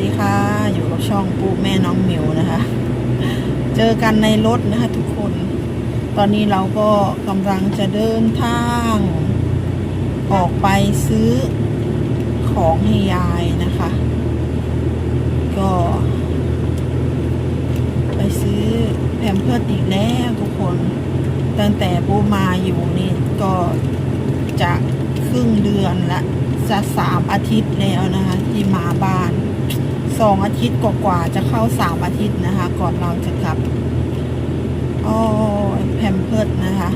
ดีค่ะ อยู่กับช่องปูแม่น้องหมิวนะคะ เจอกันในรถนะคะทุกคน ตอนนี้เราก็กำลังจะเดินทาง ออกไปซื้อของให้ยายนะคะ ก็ ไปซื้อแพมเพิร์ดอีกแล้วทุกคน ตั้งแต่ปูมาอยู่นี่ก็จะครึ่งเดือนละจะสามอาทิตย์แล้วนะคะ ที่มาบ้าน สองอาทิตย์กว่าๆจะเข้าสามอาทิตย์นะคะ ก่อนเราจะกลับอ๋อแพมเพิร์ดนะคะ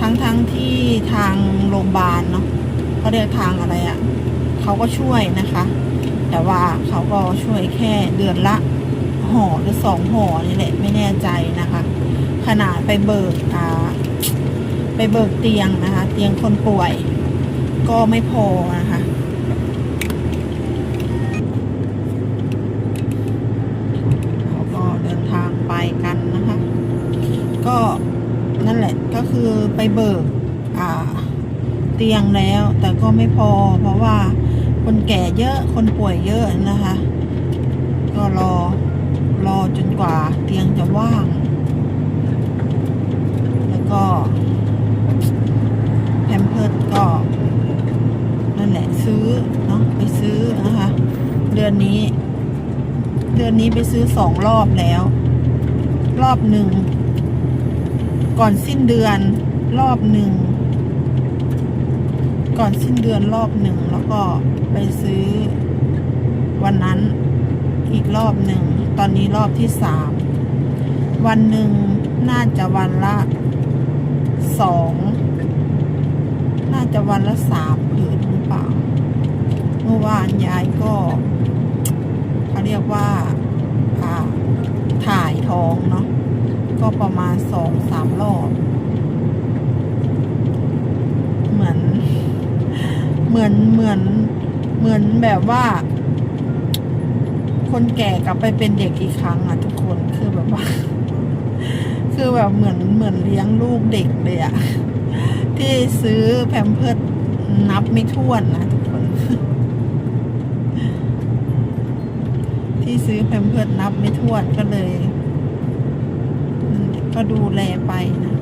ทั้งทั้งๆที่ทางโรงพยาบาลเนาะเขาเรียกทางอะไรอะ่ะเขาก็ช่วยนะคะ แต่ว่าเขาก็ช่วยแค่เดือนละห่อหรือสองห่อนี่แหละไม่แน่ใจนะคะ ขนาดไปเบิกอ่าไปเบิกเตียงนะคะ เตียงคนป่วย ก็ไม่พอนะคะเราก็เดินทางไปกันนะคะ ก็นั่นแหละก็คือไปเบิกอ่าเตียงแล้ว แต่ก็ไม่พอ เพราะว่าคนแก่เยอะคนป่วยเยอะนะคะ ก็รอรอจนกว่าเตียงจะว่าง แล้วก็แพมเพิร์ดก็ นั่นแหละซื้อเนาะไปซื้อนะคะ เดือนนี้ เดือนนี้ไปซื้อสองรอบแล้ว รอบหนึ่ง ก่อนสิ้นเดือนรอบหนึ่ง ก่อนสิ้นเดือนรอบหนึ่ง แล้วก็ไปซื้อวันนั้นอีกรอบหนึ่ง ตอนนี้รอบที่สามวันหนึ่งน่าจะวันละสองน่าจะวันละสามผืนหรือเปล่า เมื่อวานยายก็เขาเรียกว่าอ่าถ่ายท้องเนาะ ก็ประมาณสองสามรอบ เหมือน เหมือนเหมือนเหมือนแบบว่า คนแก่กลับไปเป็นเด็กอีกครั้งอะทุกคนคือแบบว่า คือแบบเหมือนเหมือนเลี้ยงลูกเด็กเลยอะที่ซื้อแพมเพิร์ดนับไม่ถ้วนนะทุกคน ที่ซื้อแพมเพิร์ดนับไม่ถ้วนก็เลย ก็ดูแลไปนะ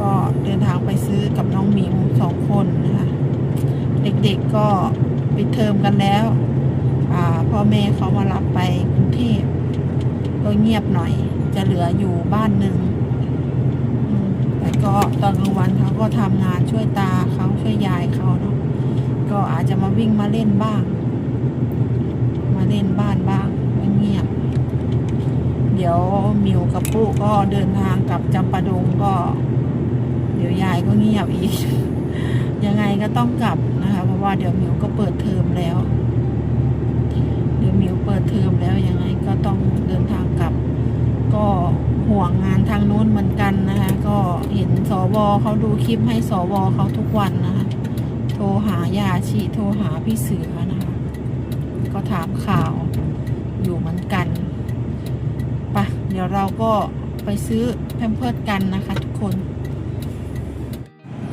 ก็เดินทางไปซื้อกับน้องหมิวสองคนนะคะเด็กๆก็ปิดเทอมกันแล้วอ่าพ่อแม่เขามารับไปกรุงเทพก็เงียบหน่อย จะเหลืออยู่บ้านหนึ่งแต่ก็ตอนกลางวันเขาก็ทำงานช่วยตาเขาช่วยยายเขาเนาะก็อาจจะมาวิ่งมาเล่นบ้าง มาเล่นบ้านบ้าง เดี๋ยวมิวกับปุ๊ก็เดินทางกลับจำปาดงก็ เดี๋ยวยายก็เงียบอีก ยังไงก็ต้องกลับนะคะ เพราะว่าเดี๋ยวมิวก็เปิดเทอมแล้ว เดี๋ยวมิวเปิดเทอมแล้วยังไงก็ต้องเดินทางกลับ ก็ห่วงงานทางนู้นเหมือนกันนะคะ ก็เห็นสวเขาดูคลิปให้สวเขาทุกวันนะคะโทรหายาชีโทรหาพี่เสือนะคะ ก็ถามข่าวอยู่เหมือนกัน ปะเดี๋ยวเราก็ไปซื้อแพมเพิร์ดกันนะคะทุกคน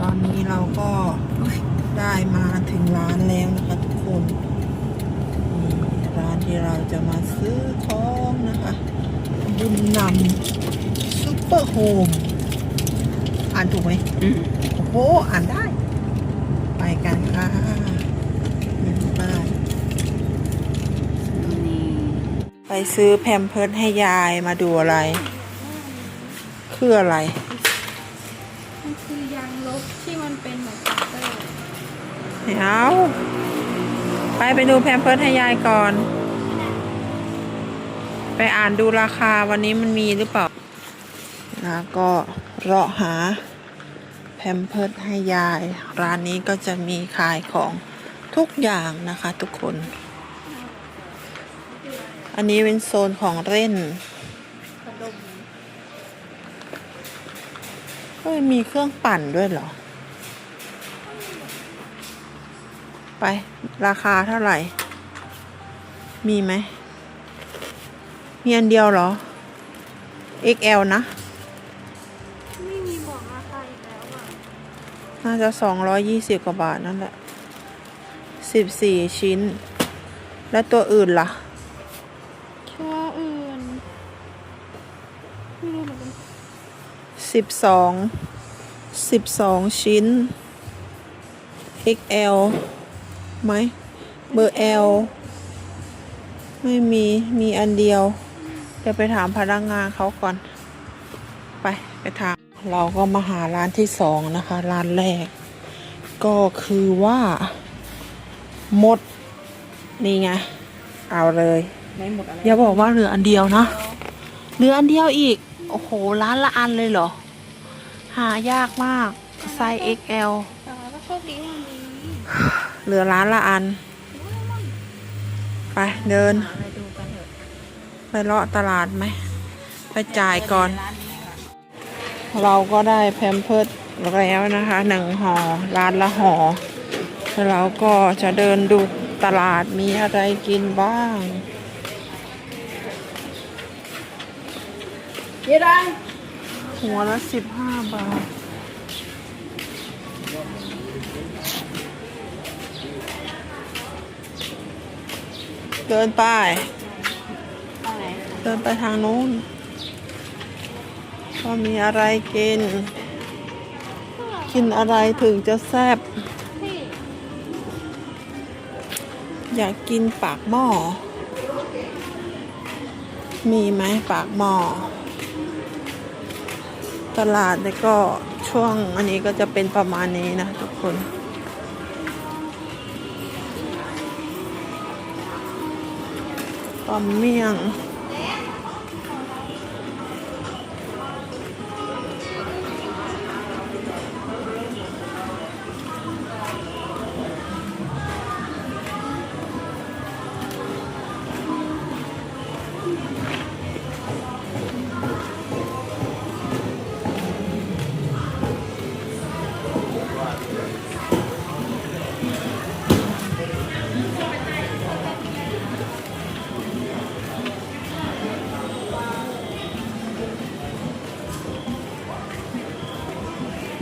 ตอนนี้เราก็ได้มาถึงร้านแล้วนะคะทุกคนนี่ร้านที่เราจะมาซื้อของนะคะ บุญนำซุปเปอร์โฮม อ่านถูกไหมโอ้โหอ่านได้ ไปกันค่ะนี่บ้านไป ซื้อแพมเพิร์ดให้ยายมาดูอะไร คืออะไร มันคือยางลบที่มันเป็นเหมือนคัตเตอร์เดี๋ยวไปไปดูแพมเพิร์ดให้ยายก่อน ไปอ่านดูราคาวันนี้มันมีหรือเปล่าแล้วก็เลาะหาแพมเพิร์ดให้ยาย ร้านนี้ก็จะมีขายของทุกอย่างนะคะทุกคน อันนี้เป็นโซนของเล่นกระดมเฮ้ยมีเครื่องปั่นด้วยเหรอ ไป ราคาเท่าไหร่ มีไหม มีอันเดียวเหรอ XL นะ ไม่มีบอกราคาอีกแล้วอะ น่าจะสองร้อยยี่สิบกว่าบาทนั่นแหละสิบสี่ชิ้น แล้วตัวอื่นล่ะ ชั่วอื่นไม่รู้เหมือนกันสิบสองสิบสองชิ้น XL ไหมเบอร์ L ไม่มีมีอันเดียว เดี๋ยวไปถามพนักงานเขาก่อน ไปไปถาม เราก็มาหาร้านที่สองนะคะ ร้านแรก ก็คือว่า หมด นี่ไง เอาเลย ไม่หมดอะไรอย่าบอกว่าเหลืออันเดียวนะเหลืออันเดียวอีก โอ้โหร้านละอันเลยเหรอ หายากมากไซส์ XL แต่ว่าก็โชคดีที่มันมีเหลือร้านละอัน ไปเดินอะไรดูกันเถอะไปเลาะตลาดไหม ไปจ่ายก่อน ร้านนี้ค่ะเราก็ได้แพมเพิร์ดแล้วนะคะหนึ่งห่อร้านละห่อแล้วเราก็จะเดินดูตลาดมีอะไรกินบ้าง ยี่ดังหัวละสิบห้าบาท เดินไปเอาไหนเดินไปทางนู้นว่ามีอะไรกิน กินอะไรถึงจะแซ่บที่อยากกินปากหม้อ มีไหมปากหม้อ ตลาดแล้วก็ช่วงอันนี้ก็จะเป็นประมาณนี้นะทุกคนปอมเมี่ยง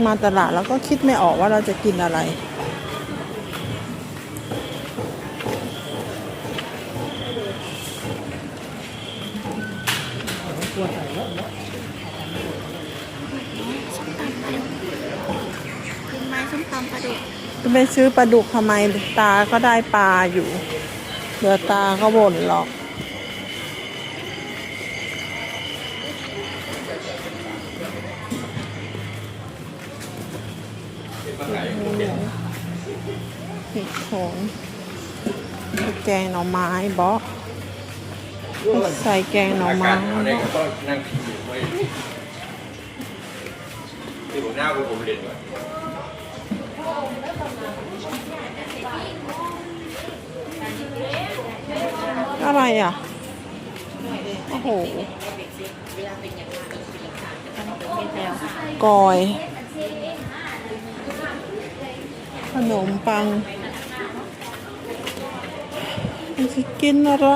มาตลาดแล้วก็คิดไม่ออกว่าเราจะกินอะไร กินไม้ส้มตำปลาดุกจะไปซื้อปลาดุกทำไมตาก็ได้ปลาอยู่ เดี๋ยวตาก็บ่นหรอก เห็ดโของแกงหน่อไม้บอใส่แกงหน่อไม้นั่งพิมพ์อยู่ไว้ที่ผมหน้าผมเรียนไว้อะไรอะ โอ้โหกอย ขนมปัง จะกินอะไร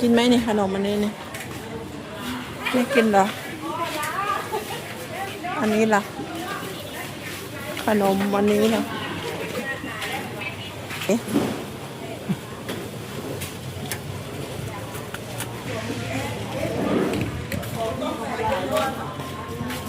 กินไหมนี่ขนมอันนี้นี่ไม่กินเหรอ อันนี้ล่ะ ขนมวันนี้ล่ะเอ๊ะ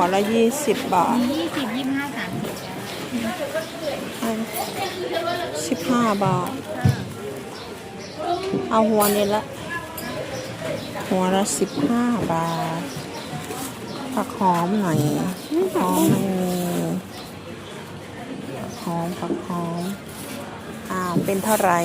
หัวละยี่สิบบาทยี่สิบยี่ห้าสามสิบสิบห้าบาท เอาหัวนี้ละ หัวละสิบห้าบาท ผักหอมหน่อยหอมไม่มีหอมผักหอม อ้าว เป็นเท่าไหร่